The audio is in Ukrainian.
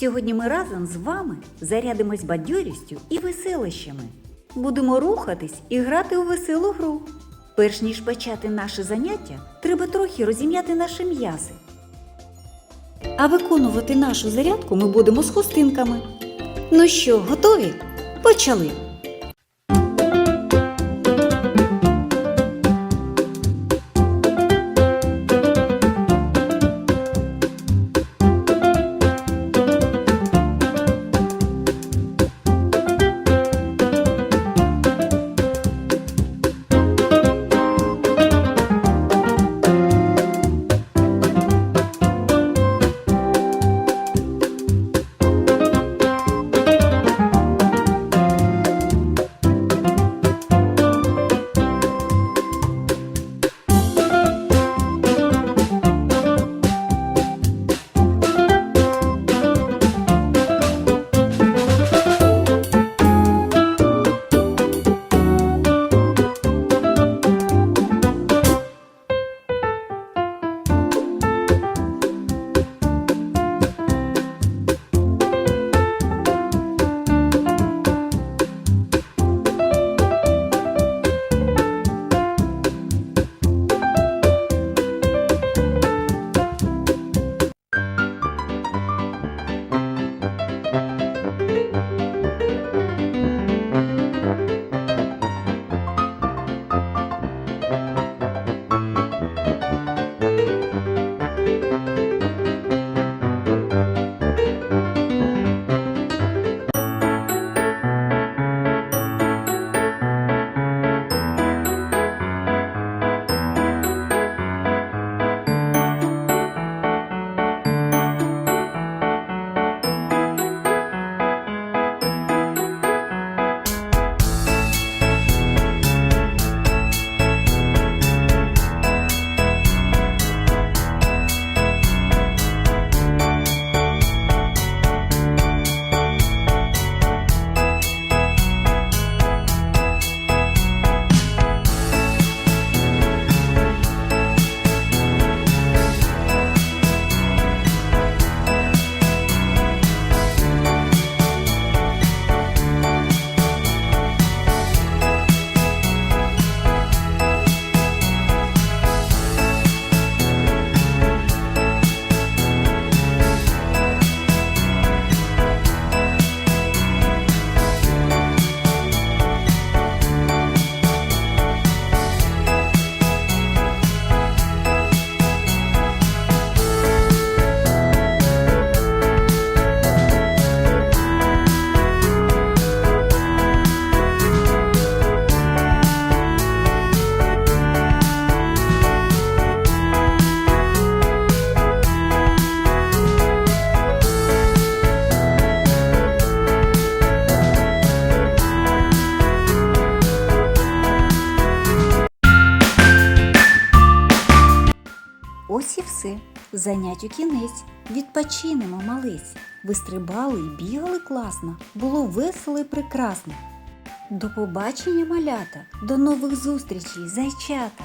Сьогодні ми разом з вами зарядимось бадьорістю і веселищами. Будемо рухатись і грати у веселу гру. Перш ніж почати наше заняття, треба трохи розім'яти наші м'язи. А виконувати нашу зарядку ми будемо з хустинками. Ну що, готові? Почали! Ось Занять у кінець. Відпочинемо, малиць. Ви стрибали і бігали класно. Було весело і прекрасно. До побачення, малята, до нових зустрічей, зайчата!